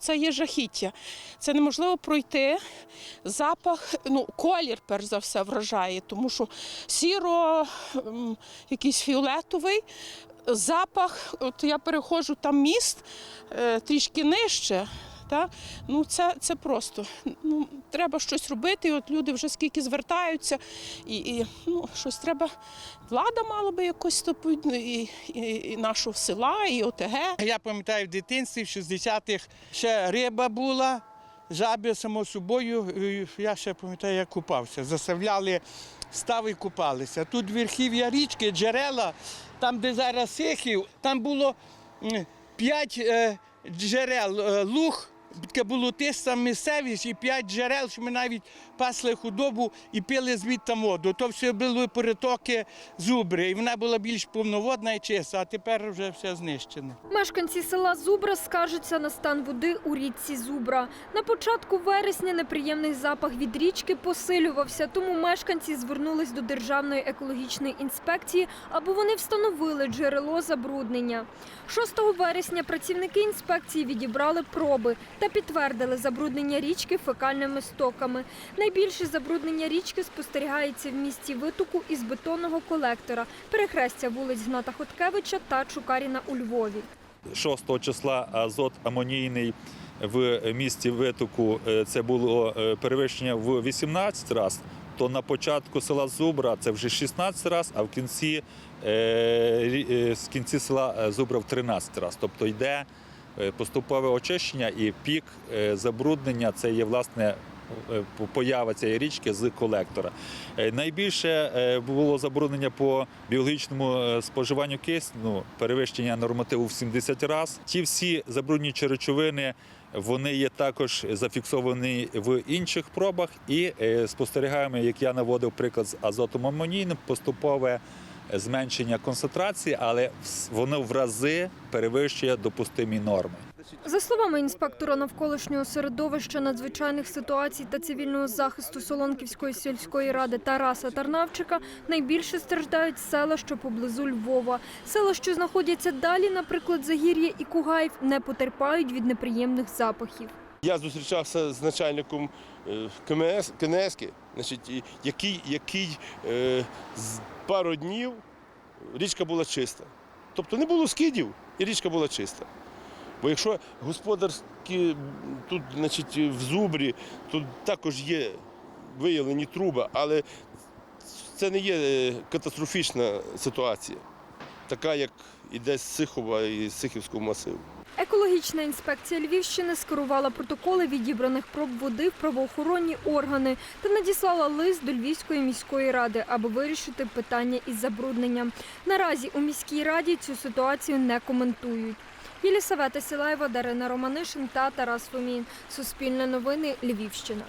Це є жахіття. Це неможливо пройти. Запах, ну, колір, перш за все, вражає, тому що сіро, якийсь фіолетовий. Запах, от я переходжу там міст е, трішки нижче. Та? Ну, це, це просто. Ну, треба щось робити. І от люди вже скільки звертаються, і, і ну, щось треба. Влада мала би якось стопити, і, і, і нашого села, і ОТГ. Я пам'ятаю в дитинстві, в 60-х ще риба була, жаби, само собою. Я ще пам'ятаю, як купався. Заставляли стави і купалися. Тут верхів'я річки, джерела, там, де зараз Сихів, там було п'ять е, джерел е, луг. Таке було тиста місцевість і п'ять джерел, що ми навіть пасли худобу і пили звідти воду. То все були перетоки зубри, і вона була більш повноводна і чиста, а тепер вже все знищене. Мешканці села Зубра скаржаться на стан води у річці Зубра. На початку вересня неприємний запах від річки посилювався, тому мешканці звернулись до Державної екологічної інспекції, аби вони встановили джерело забруднення. 6 вересня працівники інспекції відібрали проби та підтвердили забруднення річки фекальними стоками. Найбільше забруднення річки спостерігається в місті Витоку із бетонного колектора, перехрестя вулиць Гната Хоткевича та Чукаріна у Львові. 6 числа азот амонійний в місті Витоку е, це було е, перевищення в 18 разів, то на початку села Зубра це вже 16 разів, а в кінці, е, з кінці села Зубра в 13 разів. Тобто йде поступове очищення і пік е, забруднення це є власне. е, Поява цієї річки з колектора. Е, Найбільше е, було забруднення по біологічному е, споживанню кисню, перевищення нормативу в 70 разів. Ті всі забруднюючі речовини вони є також зафіксовані в інших пробах і е, спостерігаємо, як я наводив приклад з азотом амонійним, поступове зменшення концентрації, але воно в рази перевищує допустимі норми. За словами інспектора навколишнього середовища надзвичайних ситуацій та цивільного захисту Солонківської сільської ради Тараса Тарнавчика, найбільше страждають села, що поблизу Львова. Села, що знаходяться далі, наприклад, Загір'я і Кугаїв, не потерпають від неприємних запахів. Я зустрічався з начальником е, КМС, КНСки, значить, який, який е, з пару днів річка була чиста. Тобто не було скидів, і річка була чиста. Бо якщо господарські тут, значить, в зубрі, тут також є виявлені труби, але це не є е, катастрофічна ситуація, така, як іде з Сихова і з Сихівського масиву. Екологічна інспекція Львівщини скерувала протоколи відібраних проб води в правоохоронні органи та надіслала лист до Львівської міської ради, аби вирішити питання із забрудненням. Наразі у міській раді цю ситуацію не коментують. Єлісавета Сілаєва, Дарина Романишин та Тарас Фомін. Суспільне новини Львівщина.